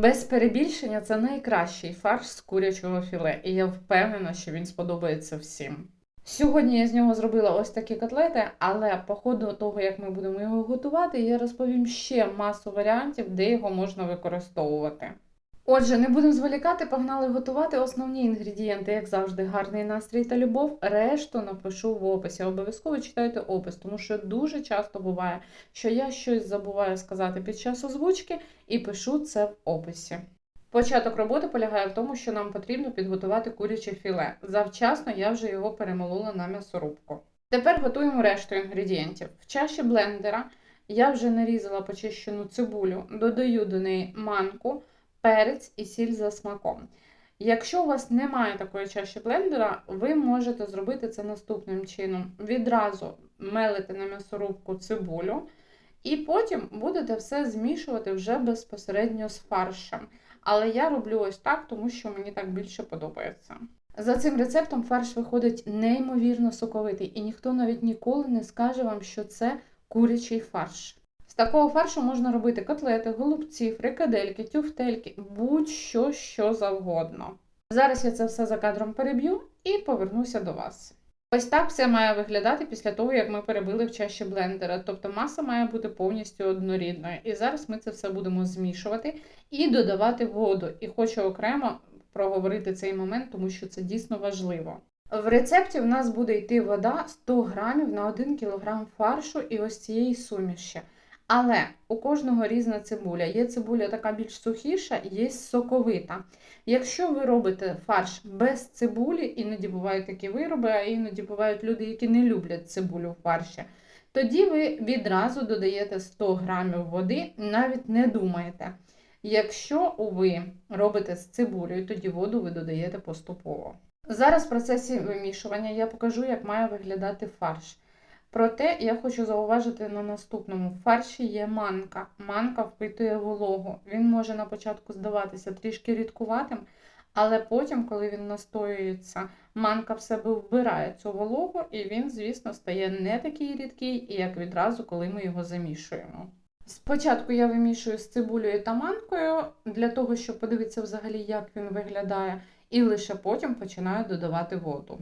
Без перебільшення це найкращий фарш з курячого філе, і я впевнена, що він сподобається всім. Сьогодні я з нього зробила ось такі котлети, але по ходу того, як ми будемо його готувати, я розповім ще масу варіантів, де його можна використовувати. Отже, не будемо зволікати, погнали готувати основні інгредієнти, як завжди, гарний настрій та любов. Решту напишу в описі. Обов'язково читайте опис, тому що дуже часто буває, що я щось забуваю сказати під час озвучки і пишу це в описі. Початок роботи полягає в тому, що нам потрібно підготувати куряче філе. Завчасно я вже його перемолола на м'ясорубку. Тепер готуємо решту інгредієнтів. В чаші блендера я вже нарізала почищену цибулю, додаю до неї манку, перець і сіль за смаком. Якщо у вас немає такої чаші блендера, ви можете зробити це наступним чином: відразу мелите на м'ясорубку цибулю, і потім будете все змішувати вже безпосередньо з фаршем. Але я роблю ось так, тому що мені так більше подобається. За цим рецептом фарш виходить неймовірно соковитий, і ніхто навіть ніколи не скаже вам, що це курячий фарш. Такого фаршу можна робити котлети, голубці, фрикадельки, тюфтельки, будь-що що завгодно. Зараз я це все за кадром переб'ю і повернуся до вас. Ось так все має виглядати після того, як ми перебили в чаші блендера. Тобто маса має бути повністю однорідною. І зараз ми це все будемо змішувати і додавати воду. І хочу окремо проговорити цей момент, тому що це дійсно важливо. В рецепті в нас буде йти вода 100 грамів на 1 кг фаршу і ось цієї суміші. Але у кожного різна цибуля. Є цибуля така більш сухіша, є соковита. Якщо ви робите фарш без цибулі, іноді бувають такі вироби, а іноді бувають люди, які не люблять цибулю в фарші, тоді ви відразу додаєте 100 грамів води, навіть не думаєте. Якщо ви робите з цибулею, тоді воду ви додаєте поступово. Зараз в процесі вимішування я покажу, як має виглядати фарш. Проте я хочу зауважити на наступному: в фарші є манка. Манка впитує вологу. Він може на початку здаватися трішки рідкуватим, але потім, коли він настоюється, манка в себе вбирає цю вологу, і він, звісно, стає не такий рідкий, як відразу, коли ми його замішуємо. Спочатку я вимішую з цибулею та манкою для того, щоб подивитися взагалі, як він виглядає, і лише потім починаю додавати воду.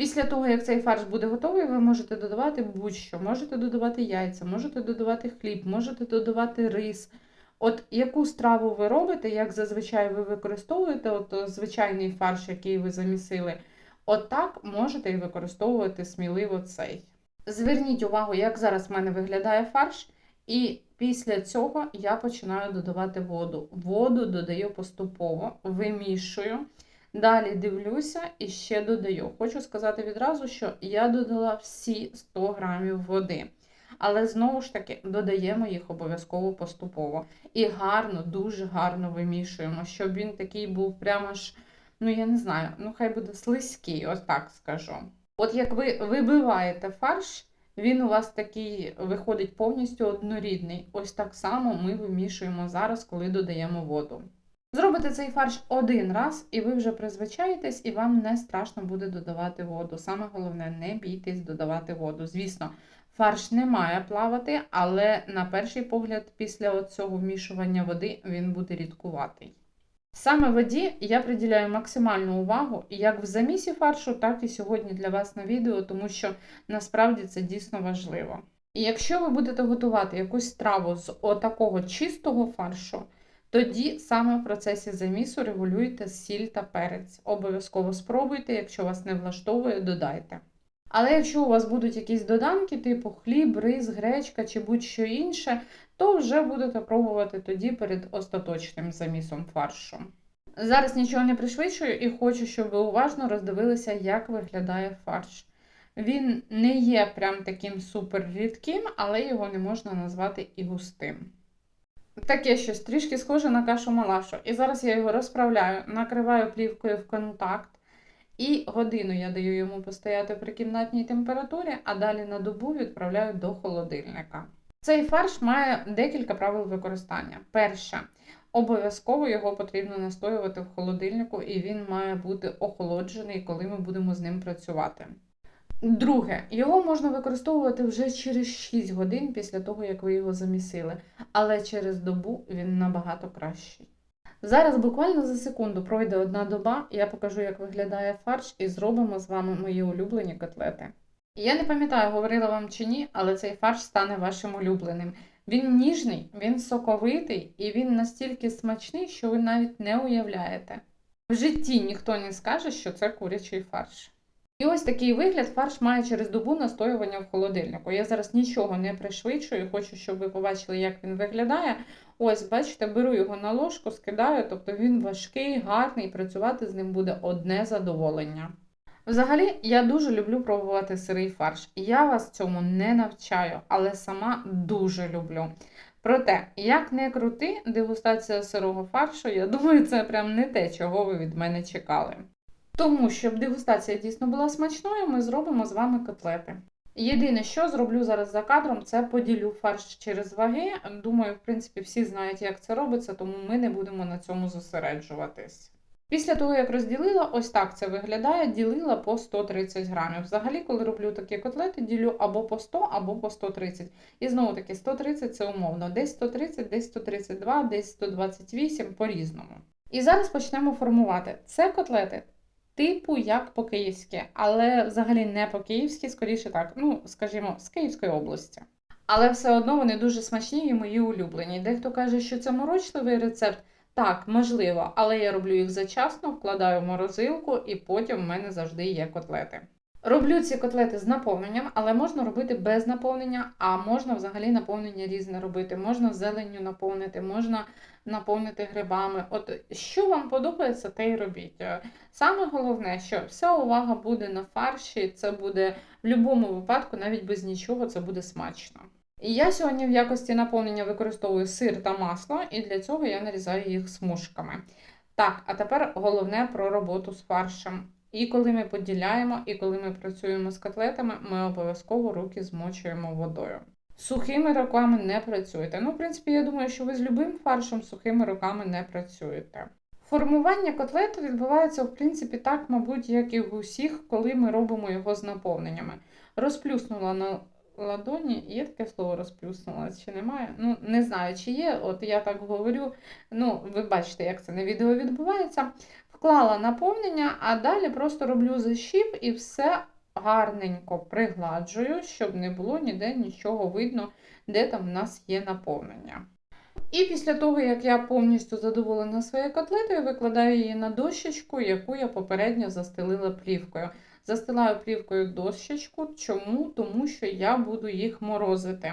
Після того, як цей фарш буде готовий, ви можете додавати будь-що. Можете додавати яйця, можете додавати хліб, можете додавати рис. От яку страву ви робите, як зазвичай ви використовуєте от звичайний фарш, який ви замісили, от так можете і використовувати сміливо цей. Зверніть увагу, як зараз в мене виглядає фарш, і після цього я починаю додавати воду. Воду додаю поступово, вимішую. Далі дивлюся і ще додаю. Хочу сказати відразу, що я додала всі 100 грамів води. Але знову ж таки додаємо їх обов'язково поступово. І гарно, дуже гарно вимішуємо, щоб він такий був прямо ж, ну я не знаю, ну хай буде слизький, ось так скажу. От як ви вибиваєте фарш, він у вас такий виходить повністю однорідний. Ось так само ми вимішуємо зараз, коли додаємо воду. Зробите цей фарш один раз, і ви вже призвичаєтесь, і вам не страшно буде додавати воду. Саме головне, не бійтесь додавати воду. Звісно, фарш не має плавати, але на перший погляд, після цього вмішування води, він буде рідкуватий. Саме воді я приділяю максимальну увагу як в замісі фаршу, так і сьогодні для вас на відео, тому що насправді це дійсно важливо. І якщо ви будете готувати якусь страву з отакого чистого фаршу, тоді саме в процесі замісу регулюйте сіль та перець. Обов'язково спробуйте, якщо вас не влаштовує, додайте. Але якщо у вас будуть якісь доданки, типу хліб, рис, гречка чи будь-що інше, то вже будете пробувати тоді перед остаточним замісом фаршу. Зараз нічого не пришвидшую і хочу, щоб ви уважно роздивилися, як виглядає фарш. Він не є прям таким супер рідким, але його не можна назвати і густим. Таке щось трішки схоже на кашу малашу. І зараз я його розправляю, накриваю плівкою в контакт. І годину я даю йому постояти при кімнатній температурі, а далі на добу відправляю до холодильника. Цей фарш має декілька правил використання. Перше, обов'язково його потрібно настоювати в холодильнику, і він має бути охолоджений, коли ми будемо з ним працювати. Друге, його можна використовувати вже через 6 годин після того, як ви його замісили, але через добу він набагато кращий. Зараз буквально за секунду пройде одна доба, я покажу, як виглядає фарш, і зробимо з вами мої улюблені котлети. Я не пам'ятаю, говорила вам чи ні, але цей фарш стане вашим улюбленим. Він ніжний, він соковитий і він настільки смачний, що ви навіть не уявляєте. В житті ніхто не скаже, що це курячий фарш. І ось такий вигляд фарш має через добу настоювання в холодильнику. Я зараз нічого не пришвидшую, хочу, щоб ви побачили, як він виглядає. Ось, бачите, беру його на ложку, скидаю, тобто він важкий, гарний, працювати з ним буде одне задоволення. Взагалі, я дуже люблю пробувати сирий фарш. Я вас цьому не навчаю, але сама дуже люблю. Проте, як не крути, дегустація сирого фаршу, я думаю, це прям не те, чого ви від мене чекали. Тому, щоб дегустація дійсно була смачною, ми зробимо з вами котлети. Єдине, що зроблю зараз за кадром, це поділю фарш через ваги. Думаю, в принципі, всі знають, як це робиться, тому ми не будемо на цьому зосереджуватись. Після того, як розділила, ось так це виглядає, ділила по 130 грамів. Взагалі, коли роблю такі котлети, ділю або по 100, або по 130. І знову таки, 130 це умовно. Десь 130, десь 132, десь 128 по-різному. І зараз почнемо формувати. Це котлети типу як по-київськи, але взагалі не по-київськи, скоріше так, ну, скажімо, з Київської області. Але все одно вони дуже смачні і мої улюблені. Дехто каже, що це морочливий рецепт. Так, можливо, але я роблю їх зачасно, вкладаю в морозилку і потім в мене завжди є котлети. Роблю ці котлети з наповненням, але можна робити без наповнення, а можна взагалі наповнення різне робити. Можна зеленню наповнити, можна наповнити грибами. От що вам подобається, те й робіть. Саме головне, що вся увага буде на фарші, це буде в будь-якому випадку, навіть без нічого, це буде смачно. І я сьогодні в якості наповнення використовую сир та масло, і для цього я нарізаю їх смужками. Так, а тепер головне про роботу з фаршем. І коли ми поділяємо, і коли ми працюємо з котлетами, ми обов'язково руки змочуємо водою. Сухими руками не працюйте. Ну, в принципі, я думаю, що ви з любим фаршем сухими руками не працюєте. Формування котлету відбувається, в принципі, так, мабуть, як і в усіх, коли ми робимо його з наповненнями. Розплюснула на ладоні, є таке слово розплюснула, чи немає? Ну, не знаю, чи є, от я так говорю. Ну, ви бачите, як це на відео відбувається. Вклала наповнення, а далі просто роблю защіп і все гарненько пригладжую, щоб не було ніде нічого видно, де там в нас є наповнення. І після того, як я повністю задоволена своєю котлетою, викладаю її на дощечку, яку я попередньо застелила плівкою. Застилаю плівкою дощечку. Чому? Тому що я буду їх морозити.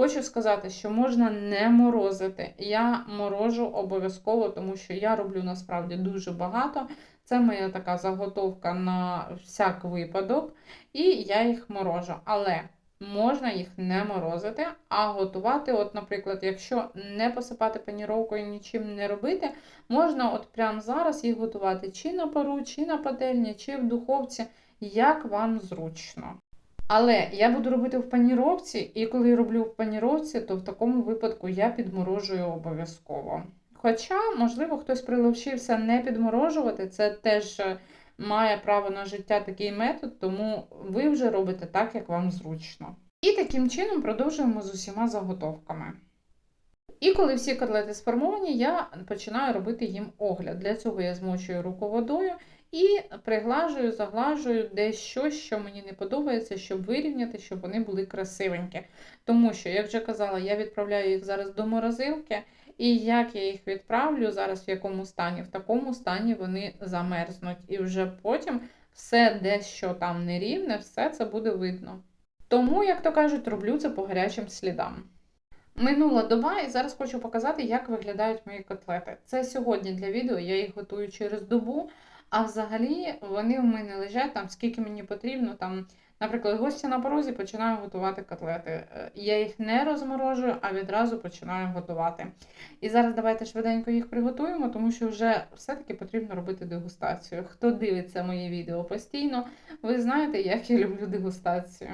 Хочу сказати, що можна не морозити. Я морожу обов'язково, тому що я роблю насправді дуже багато. Це моя така заготовка на всяк випадок, і я їх морожу. Але можна їх не морозити, а готувати, от, наприклад, якщо не посипати паніровкою нічим не робити, можна от прямо зараз їх готувати чи на пару, чи на пательні, чи в духовці, як вам зручно. Але я буду робити в паніровці, і коли роблю в паніровці, то в такому випадку я підморожую обов'язково. Хоча, можливо, хтось приловчився не підморожувати, це теж має право на життя такий метод, тому ви вже робите так, як вам зручно. І таким чином продовжуємо з усіма заготовками. І коли всі котлети сформовані, я починаю робити їм огляд. Для цього я змочую руку водою і приглажую, заглажую десь щось, що мені не подобається, щоб вирівняти, щоб вони були красивенькі. Тому що, як вже казала, я відправляю їх зараз до морозилки. І як я їх відправлю зараз в якому стані? В такому стані вони замерзнуть. І вже потім все, де що там нерівне, все це буде видно. Тому, як то кажуть, роблю це по гарячим слідам. Минула доба, і зараз хочу показати, як виглядають мої котлети. Це сьогодні для відео, я їх готую через добу, а взагалі вони в мене лежать там, скільки мені потрібно. там Наприклад, гості на порозі починаю готувати котлети. Е, я їх не розморожую, а відразу починаю готувати. І зараз давайте швиденько їх приготуємо, тому що вже все-таки потрібно робити дегустацію. Хто дивиться моє відео постійно, ви знаєте, як я люблю дегустацію.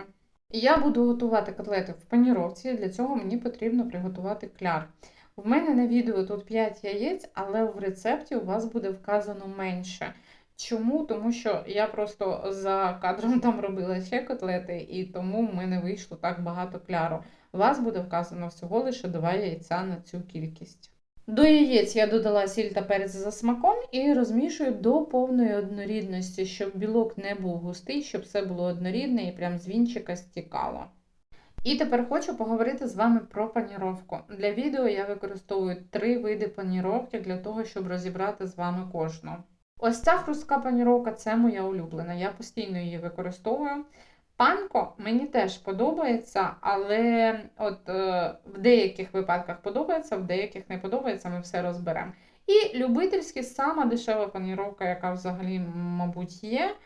Я буду готувати котлети в паніровці, для цього мені потрібно приготувати кляр. В мене на відео тут 5 яєць, але в рецепті у вас буде вказано менше. Чому? Тому що я просто за кадром там робила ще котлети, і тому в мене вийшло так багато кляру. Вас буде вказано всього лише два яйця на цю кількість. До яєць я додала сіль та перець за смаком і розмішую до повної однорідності, щоб білок не був густий, щоб все було однорідне і прям з вінчика стікало. І тепер хочу поговорити з вами про паніровку. Для відео я використовую три види паніровки для того, щоб розібрати з вами кожну. Ось ця хрустка паніровка це моя улюблена. Я постійно її використовую. Панко мені теж подобається, але от е, в деяких випадках подобається, в деяких не подобається, ми все розберемо. І любительські сама дешева паніровка, яка взагалі, мабуть, є.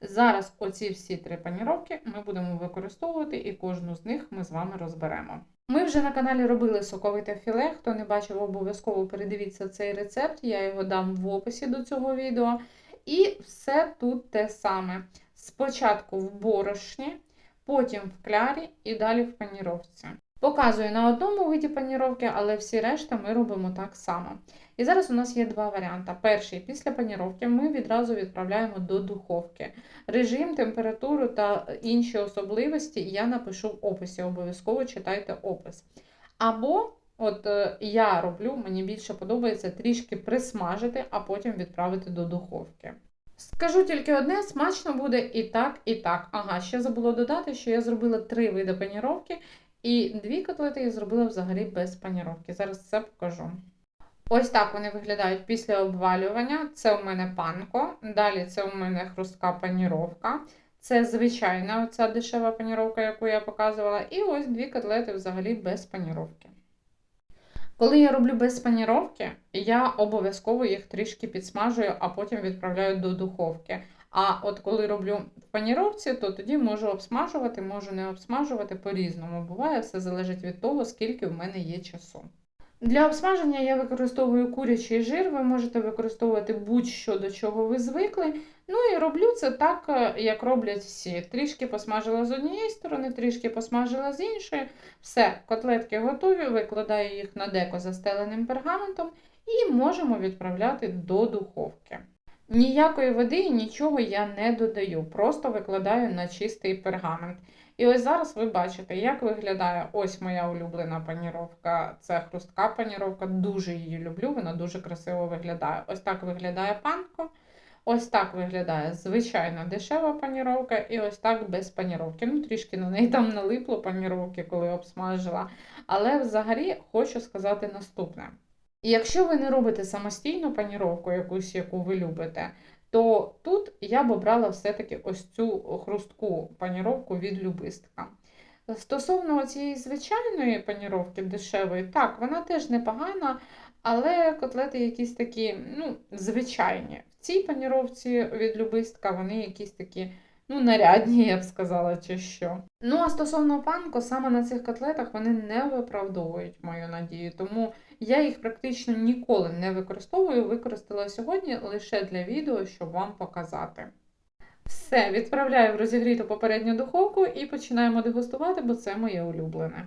Зараз оці всі три паніровки ми будемо використовувати, і кожну з них ми з вами розберемо. Ми вже на каналі робили соковите філе. Хто не бачив, обов'язково передивіться цей рецепт, я його дам в описі до цього відео. І все тут те саме. Спочатку в борошні, потім в клярі і далі в паніровці. Показую на одному виді паніровки, але всі решта ми робимо так само. І зараз у нас є два варіанти. Перший після паніровки ми відразу відправляємо до духовки. Режим, температуру та інші особливості я напишу в описі. Обов'язково читайте опис. Або, от е, я роблю, мені більше подобається трішки присмажити, а потім відправити до духовки. Скажу тільки одне: смачно буде і так, і так. Ага, ще забула додати, що я зробила три види паніровки, і дві котлети я зробила взагалі без паніровки. Зараз це покажу. Ось так вони виглядають після обвалювання. Це у мене панко. Далі це у мене хрустка паніровка. Це звичайна оця дешева паніровка, яку я показувала. І ось дві котлети взагалі без паніровки. Коли я роблю без паніровки, я обов'язково їх трішки підсмажую, а потім відправляю до духовки. А от коли роблю в паніровці, то тоді можу обсмажувати, можу не обсмажувати по-різному. Буває, все залежить від того, скільки в мене є часу. Для обсмаження я використовую курячий жир, ви можете використовувати будь-що до чого ви звикли. Ну і роблю це так, е, як роблять всі. Трішки посмажила з однієї сторони, трішки посмажила з іншої. Все, котлетки готові, викладаю їх на деко застеленим пергаментом і можемо відправляти до духовки. Ніякої води, і нічого я не додаю, просто викладаю на чистий пергамент. І ось зараз ви бачите, як виглядає ось моя улюблена паніровка. Це хрустка паніровка, дуже її люблю, вона дуже красиво виглядає. Ось так виглядає панко. Ось так виглядає звичайна дешева паніровка, і ось так без паніровки. Ну, трішки на неї там налипло паніровки, коли обсмажила. Але взагалі хочу сказати наступне. І якщо ви не робите самостійну паніровку, якусь, яку ви любите, то тут я б обрала все-таки ось цю хрустку паніровку від любистка. Стосовно цієї звичайної паніровки дешевої, так, вона теж непогана, але котлети якісь такі ну, звичайні. В цій паніровці від любистка вони якісь такі ну, нарядні, я б сказала, чи що. Ну, а стосовно панко, саме на цих котлетах вони не виправдовують мою надію, тому я їх практично ніколи не використовую, використала сьогодні лише для відео, щоб вам показати. Все, відправляю в розігріту попередню духовку і починаємо дегустувати, бо це моє улюблене.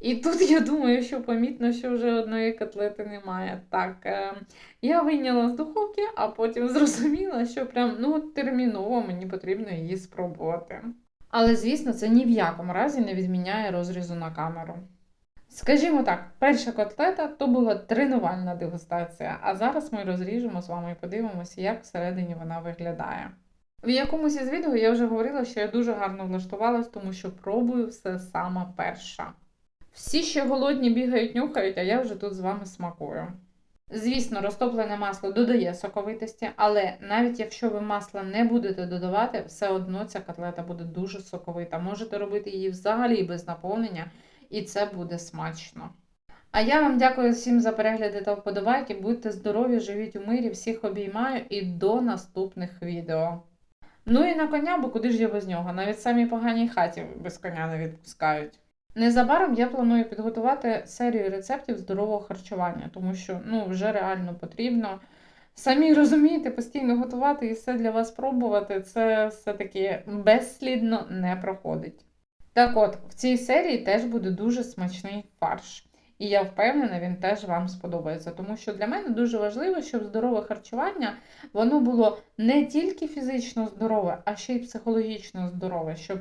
І тут я думаю, що помітно, що вже одної котлети немає. Так, е, я вийняла з духовки, а потім зрозуміла, що прям ну, терміново мені потрібно її спробувати. Але, звісно, це ні в якому разі не відміняє розрізу на камеру. Скажімо так, перша котлета то була тренувальна дегустація, а зараз ми розріжемо з вами і подивимося, як всередині вона виглядає. В якомусь із відео я вже говорила, що я дуже гарно влаштувалась, тому що пробую все сама перша. Всі ще голодні бігають, нюхають, а я вже тут з вами смакую. Звісно, розтоплене масло додає соковитості, але навіть якщо ви масла не будете додавати, все одно ця котлета буде дуже соковита. Можете робити її взагалі без наповнення, і це буде смачно. А я вам дякую всім за перегляди та вподобайки. Будьте здорові, живіть у мирі, всіх обіймаю і до наступних відео. Ну і на коня, бо куди ж я без нього? Навіть самі поганій хаті без коня не відпускають. Незабаром я планую підготувати серію рецептів здорового харчування, тому що ну, вже реально потрібно. Самі розумієте, постійно готувати і все для вас пробувати, це все-таки безслідно не проходить. Так от, в цій серії теж буде дуже смачний фарш. І я впевнена, він теж вам сподобається. Тому що для мене дуже важливо, щоб здорове харчування воно було не тільки фізично здорове, а ще й психологічно здорове, щоб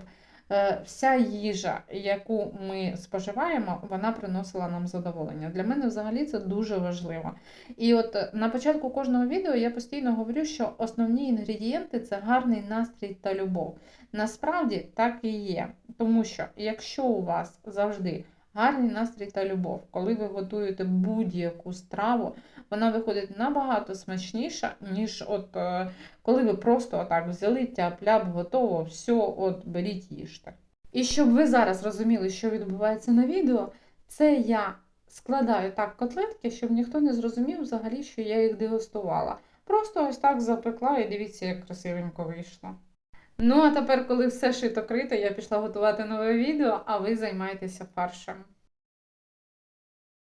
вся їжа, яку ми споживаємо, вона приносила нам задоволення. Для мене взагалі це дуже важливо. І от е, на початку кожного відео я постійно говорю, що основні інгредієнти це гарний настрій та любов. Насправді так і є. Тому що якщо у вас завжди гарний настрій та любов, коли ви готуєте будь-яку страву, вона виходить набагато смачніша, ніж от е, коли ви просто отак взяли тяп-ляп, готово, все, от беріть їжте. І щоб ви зараз розуміли, що відбувається на відео, це я складаю так котлетки, щоб ніхто не зрозумів взагалі, що я їх дегустувала. Просто ось так запекла і дивіться, як красивенько вийшло. Ну, а тепер, коли все шито крито, я пішла готувати нове відео, а ви займайтеся фаршем.